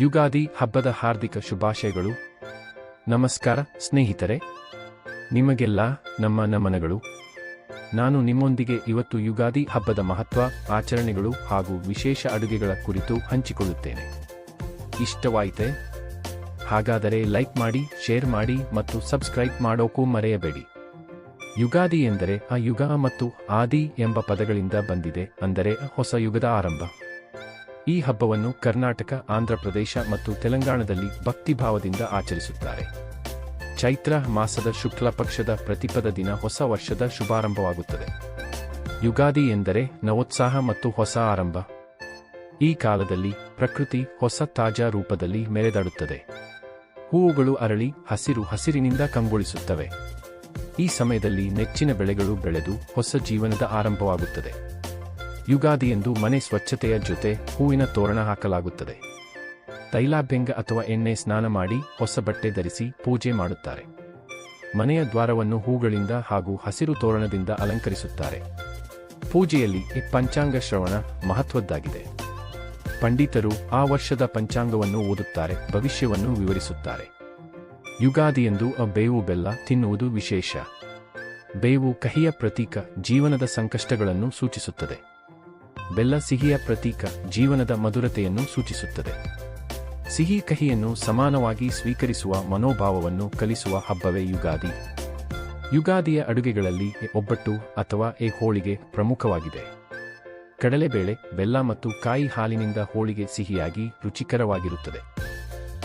ಯುಗಾದಿ ಹಬ್ಬದ ಹಾರ್ದಿಕ ಶುಭಾಶಯಗಳು. ನಮಸ್ಕಾರ, ಸ್ನೇಹಿತರೆ. ನಿಮಗೆಲ್ಲ ನಮ್ಮ ನಮನಗಳು. ನಾನು ನಿಮ್ಮೊಂದಿಗೆ ಇವತ್ತು ಯುಗಾದಿ ಹಬ್ಬದ ಮಹತ್ವ, ಆಚರಣೆಗಳು ಹಾಗೂ ವಿಶೇಷ ಅಡುಗೆಗಳ ಕುರಿತು ಹಂಚಿಕೊಳ್ಳುತ್ತೇನೆ. ಇಷ್ಟವಾಯಿತೆ, ಹಾಗಾದರೆ ಲೈಕ್ ಮಾಡಿ, ಶೇರ್ ಮಾಡಿ ಮತ್ತು ಸಬ್ಸ್ಕ್ರೈಬ್ ಮಾಡೋಕ್ಕೂ ಮರೆಯಬೇಡಿ. ಯುಗಾದಿ ಎಂದರೆ ಆ ಯುಗ ಮತ್ತು ಆದಿ ಎಂಬ ಪದಗಳಿಂದ ಬಂದಿದೆ, ಅಂದರೆ ಹೊಸ ಯುಗದ ಆರಂಭ. ಈ ಹಬ್ಬವನ್ನು ಕರ್ನಾಟಕ ಆಂಧ್ರಪ್ರದೇಶ ಮತ್ತು ತೆಲಂಗಾಣದಲ್ಲಿ ಭಕ್ತಿಭಾವದಿಂದ ಆಚರಿಸುತ್ತಾರೆ. ಚೈತ್ರ ಮಾಸದ ಶುಕ್ಲ ಪಕ್ಷದ ಪ್ರತಿಪದ ದಿನ ಹೊಸ ವರ್ಷದ ಶುಭಾರಂಭವಾಗುತ್ತದೆ. ಯುಗಾದಿ ಎಂದರೆ ನವೋತ್ಸಾಹ ಮತ್ತು ಹೊಸ ಆರಂಭ. ಈ ಕಾಲದಲ್ಲಿ ಪ್ರಕೃತಿ ಹೊಸ ತಾಜಾ ರೂಪದಲ್ಲಿ ಮೆರೆದಾಡುತ್ತದೆ. ಹೂವುಗಳು ಅರಳಿ ಹಸಿರು ಹಸಿರಿನಿಂದ ಕಂಗೊಳಿಸುತ್ತವೆ. ಈ ಸಮಯದಲ್ಲಿ ನೆಚ್ಚಿನ ಬೆಳೆಗಳು ಬೆಳೆದು ಹೊಸ ಜೀವನದ ಆರಂಭವಾಗುತ್ತದೆ. ಯುಗಾದಿಯಂದು ಮನೆ ಸ್ವಚ್ಛತೆಯ ಜೊತೆ ಹೂವಿನ ತೋರಣ ಹಾಕಲಾಗುತ್ತದೆ. ತೈಲಾಭ್ಯಂಗ ಅಥವಾ ಎಣ್ಣೆ ಸ್ನಾನ ಮಾಡಿ ಹೊಸ ಬಟ್ಟೆ ಧರಿಸಿ ಪೂಜೆ ಮಾಡುತ್ತಾರೆ. ಮನೆಯ ದ್ವಾರವನ್ನು ಹೂಗಳಿಂದ ಹಾಗೂ ಹಸಿರು ತೋರಣದಿಂದ ಅಲಂಕರಿಸುತ್ತಾರೆ. ಪೂಜೆಯಲ್ಲಿ ಈ ಪಂಚಾಂಗ ಶ್ರವಣ ಮಹತ್ವದ್ದಾಗಿದೆ. ಪಂಡಿತರು ಆ ವರ್ಷದ ಪಂಚಾಂಗವನ್ನು ಓದುತ್ತಾರೆ, ಭವಿಷ್ಯವನ್ನು ವಿವರಿಸುತ್ತಾರೆ. ಯುಗಾದಿಯಂದು ಬೇವು ಬೆಲ್ಲ ತಿನ್ನುವುದು ವಿಶೇಷ. ಬೇವು ಕಹಿಯ ಪ್ರತೀಕ ಜೀವನದ ಸಂಕಷ್ಟಗಳನ್ನು ಸೂಚಿಸುತ್ತದೆ. ಬೆಲ್ಲ ಸಿಹಿಯ ಪ್ರತೀಕ ಜೀವನದ ಮಧುರತೆಯನ್ನು ಸೂಚಿಸುತ್ತದೆ. ಸಿಹಿ ಕಹಿಯನ್ನು ಸಮಾನವಾಗಿ ಸ್ವೀಕರಿಸುವ ಮನೋಭಾವವನ್ನು ಕಲಿಸುವ ಹಬ್ಬವೇ ಯುಗಾದಿ. ಯುಗಾದಿಯ ಅಡುಗೆಗಳಲ್ಲಿ ಎ ಒಬ್ಬಟ್ಟು ಅಥವಾ ಎ ಹೋಳಿಗೆ ಪ್ರಮುಖವಾಗಿದೆ. ಕಡಲೆಬೇಳೆ ಬೆಲ್ಲ ಮತ್ತು ಕಾಯಿ ಹಾಲಿನಿಂದ ಹೋಳಿಗೆ ಸಿಹಿಯಾಗಿ ರುಚಿಕರವಾಗಿರುತ್ತದೆ.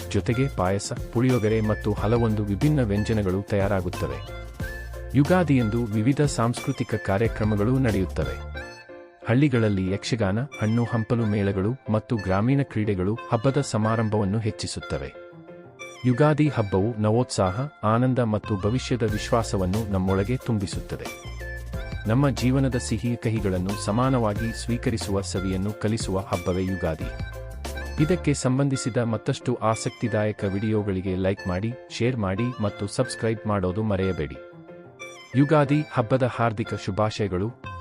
ಜೊತೆಗೆ ಪಾಯಸ, ಪುಳಿಯೋಗರೆ ಮತ್ತು ಹಲವೊಂದು ವಿಭಿನ್ನ ವ್ಯಂಜನಗಳು ತಯಾರಾಗುತ್ತವೆ. ಯುಗಾದಿಯಂದು ವಿವಿಧ ಸಾಂಸ್ಕೃತಿಕ ಕಾರ್ಯಕ್ರಮಗಳು ನಡೆಯುತ್ತವೆ. ಹಳ್ಳಿಗಳಲ್ಲಿ ಯಕ್ಷಗಾನ, ಹಣ್ಣು, ಹಂಪಲು ಮೇಳಗಳು ಮತ್ತು ಗ್ರಾಮೀಣ ಕ್ರೀಡೆಗಳು ಹಬ್ಬದ ಸಮಾರಂಭವನ್ನು ಹೆಚ್ಚಿಸುತ್ತವೆ. ಯುಗಾದಿ ಹಬ್ಬವು ನವೋತ್ಸಾಹ, ಆನಂದ ಮತ್ತು ಭವಿಷ್ಯದ ವಿಶ್ವಾಸವನ್ನು ನಮ್ಮೊಳಗೆ ತುಂಬಿಸುತ್ತದೆ. ನಮ್ಮ ಜೀವನದ ಸಿಹಿ ಕಹಿಗಳನ್ನು ಸಮಾನವಾಗಿ ಸ್ವೀಕರಿಸುವ ಸವಿಯನ್ನು ಕಲಿಸುವ ಹಬ್ಬವೇ ಯುಗಾದಿ. ಇದಕ್ಕೆ ಸಂಬಂಧಿಸಿದ ಮತ್ತಷ್ಟು ಆಸಕ್ತಿದಾಯಕ ವಿಡಿಯೋಗಳಿಗೆ ಲೈಕ್ ಮಾಡಿ, ಶೇರ್ ಮಾಡಿ ಮತ್ತು ಸಬ್ಸ್ಕ್ರೈಬ್ ಮಾಡೋದು ಮರೆಯಬೇಡಿ. ಯುಗಾದಿ ಹಬ್ಬದ ಹಾರ್ದಿಕ ಶುಭಾಶಯಗಳು.